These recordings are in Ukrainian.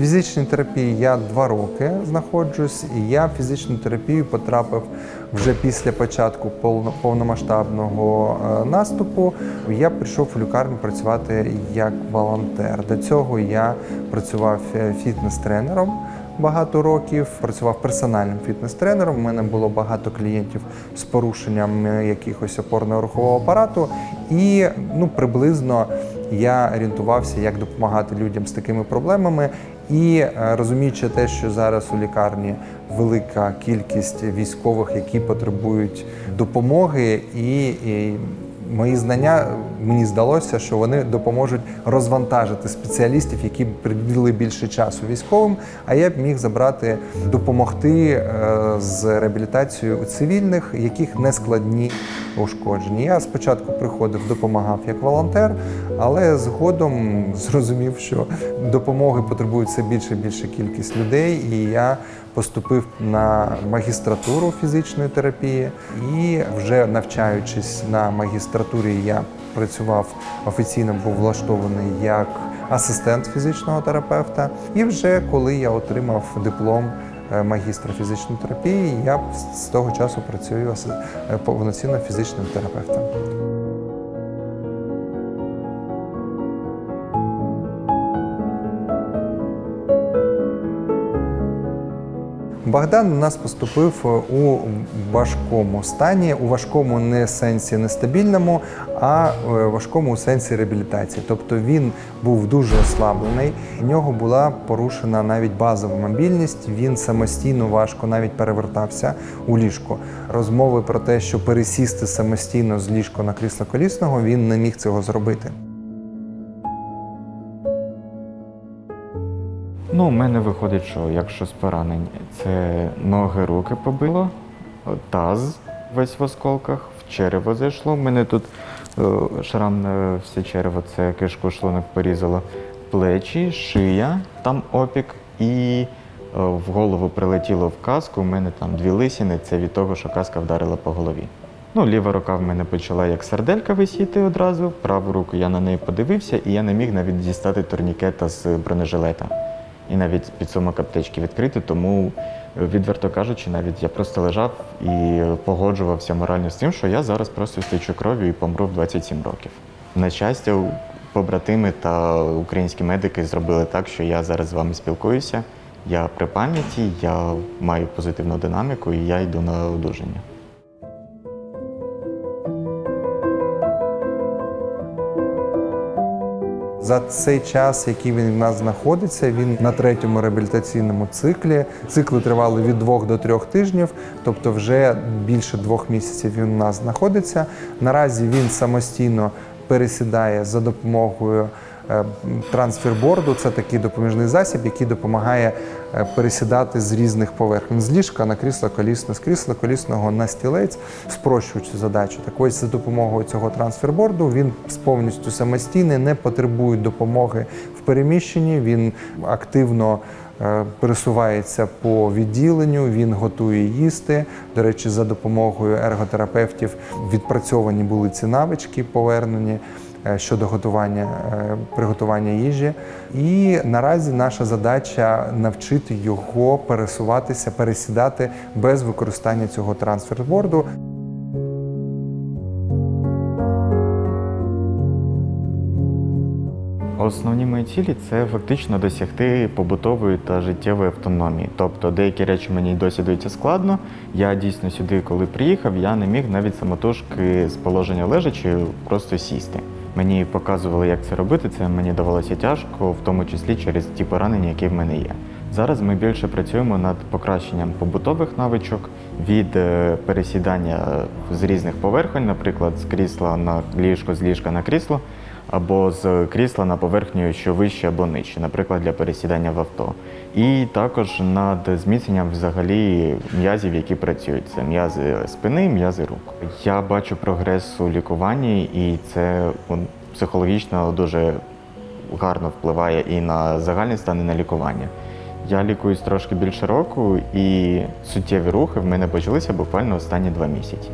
фізичній терапії я два роки знаходжусь, і я в фізичну терапію потрапив вже після початку повно- повномасштабного е, наступу. Я прийшов у лікарню працювати як волонтер. До цього я працював е, фітнес-тренером. Багато років працював персональним фітнес-тренером. У мене було багато клієнтів з порушенням е, якихось опорно-рухового апарату, і ну приблизно я орієнтувався, як допомагати людям з такими проблемами. І е, розуміючи те, що зараз у лікарні велика кількість військових, які потребують допомоги, і, і мої знання мені здалося, що вони допоможуть розвантажити спеціалістів, які приділили більше часу військовим. А я б міг забрати допомогти е, з реабілітацією цивільних, яких не складні ушкодження. Я спочатку приходив, допомагав як волонтер, але згодом зрозумів, що допомоги потребує все більше і більше кількість людей, і я поступив на магістратуру фізичної терапії. І вже навчаючись на магістратурі, я працював офіційно, був влаштований як асистент фізичного терапевта. І вже коли я отримав диплом е, магістра фізичної терапії, я з того часу працюю е, повноцінно фізичним терапевтом. Богдан у нас поступив е, у важкому стані, у важкому не сенсі нестабільному, а е, важкому у сенсі реабілітації. Тобто він був дуже ослаблений, в нього була порушена навіть базова мобільність. Він самостійно важко навіть перевертався у ліжко. Розмови про те, що пересісти самостійно з ліжка на крісло колісного, він не міг цього зробити. Ну, у мене виходить, що якщо з поранень, це ноги, руки побило, таз весь в осколках, в черево зайшло. У мене тут е, шрам на все черево, це кишку шлунок порізало, плечі, шия, там опік, і е, в голову прилетіло в каску. У мене там дві лисини, це від того, що каска вдарила по голові. Ну, ліва рука в мене почала як сарделька висіти одразу, праву руку я на неї подивився, і я не міг навіть дістати турнікета з бронежилета. І навіть підсумок аптечки відкрити, тому, е, відверто кажучи, навіть я просто лежав і погоджувався морально з тим, що я зараз просто стечу кров'ю і помру в 27 років. На щастя, побратими та українські медики зробили так, що я зараз з вами спілкуюся. Я при пам'яті, я маю позитивну динаміку і я йду на одужання. За цей час, який він в нас знаходиться, він на третьому реабілітаційному циклі. Цикли тривали від двох до трьох тижнів, тобто вже більше двох місяців він у нас знаходиться. Наразі він самостійно пересідає за допомогою трансферборду. Це такий допоміжний засіб, який допомагає е, пересідати з різних поверхень з ліжка на крісло колісне, з крісла колісного на стілець, спрощуючи задачу. Так ось за допомогою цього трансферборду він повністю самостійний, не потребує допомоги в переміщенні. Він активно е, пересувається по відділенню, він готує їсти. До речі, за допомогою ерготерапевтів відпрацьовані були ці навички, повернені е, щодо готування е, приготування їжі. І наразі наша задача навчити його пересуватися, пересідати без використання цього трансферборду. Основні мої цілі це фактично досягти побутової та життєвої автономії. Тобто деякі речі мені досі даються складно. Я дійсно сюди, коли приїхав, я не міг навіть самотужки з положення лежачи просто сісти. Мені показували, як це робити. Це мені давалося тяжко, в тому числі через ті поранення, які в мене є. Зараз ми більше працюємо над покращенням побутових навичок від е, пересідання з різних поверхонь, наприклад, з крісла на ліжко, з ліжка на крісло, або з крісла на поверхню, що вище або нижче, наприклад, для пересідання в авто. І також над зміцненням взагалі м'язів, які працюють. Це м'язи спини, м'язи рук. Я бачу прогрес у лікуванні, і це психологічно дуже гарно впливає і на загальний стан, і на лікування. Я лікуюсь трошки більше року, і суттєві рухи в мене почалися буквально останні два місяці.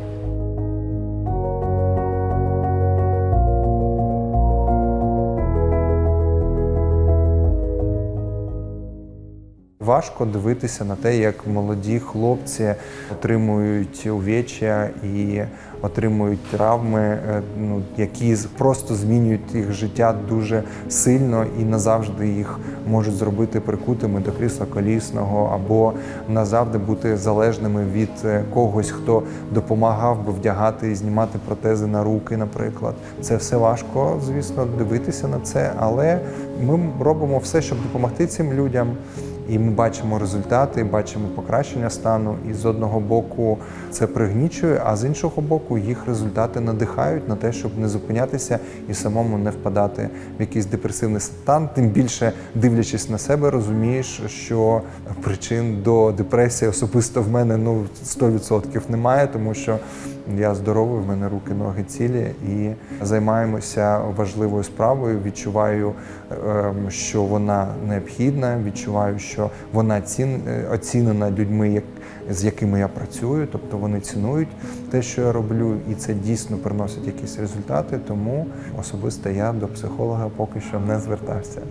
Важко дивитися на те, як молоді хлопці отримують увеччя і отримують травми, е, ну, які просто змінюють їх життя дуже сильно і назавжди їх можуть зробити прикутими до крісла колісного або назавжди бути залежними від е, когось, хто допомагав би вдягати і знімати протези на руки, наприклад. Це все важко, звісно, дивитися на це, але ми робимо все, щоб допомогти цим людям. І ми бачимо результати, бачимо покращення стану. І з одного боку це пригнічує, а з іншого боку, їх результати надихають на те, щоб не зупинятися і самому не впадати в якийсь депресивний стан. Тим більше дивлячись на себе, розумієш, що причин до депресії особисто в мене ну 100% немає, тому що я здоровий, в мене руки, ноги цілі і займаємося важливою справою. Відчуваю, ем, що вона необхідна. Відчуваю, що вона цін, е, оцінена людьми, з якими я працюю. Тобто вони цінують те, що я роблю, і це дійсно приносить якісь результати. Тому особисто я до психолога поки що не звертався.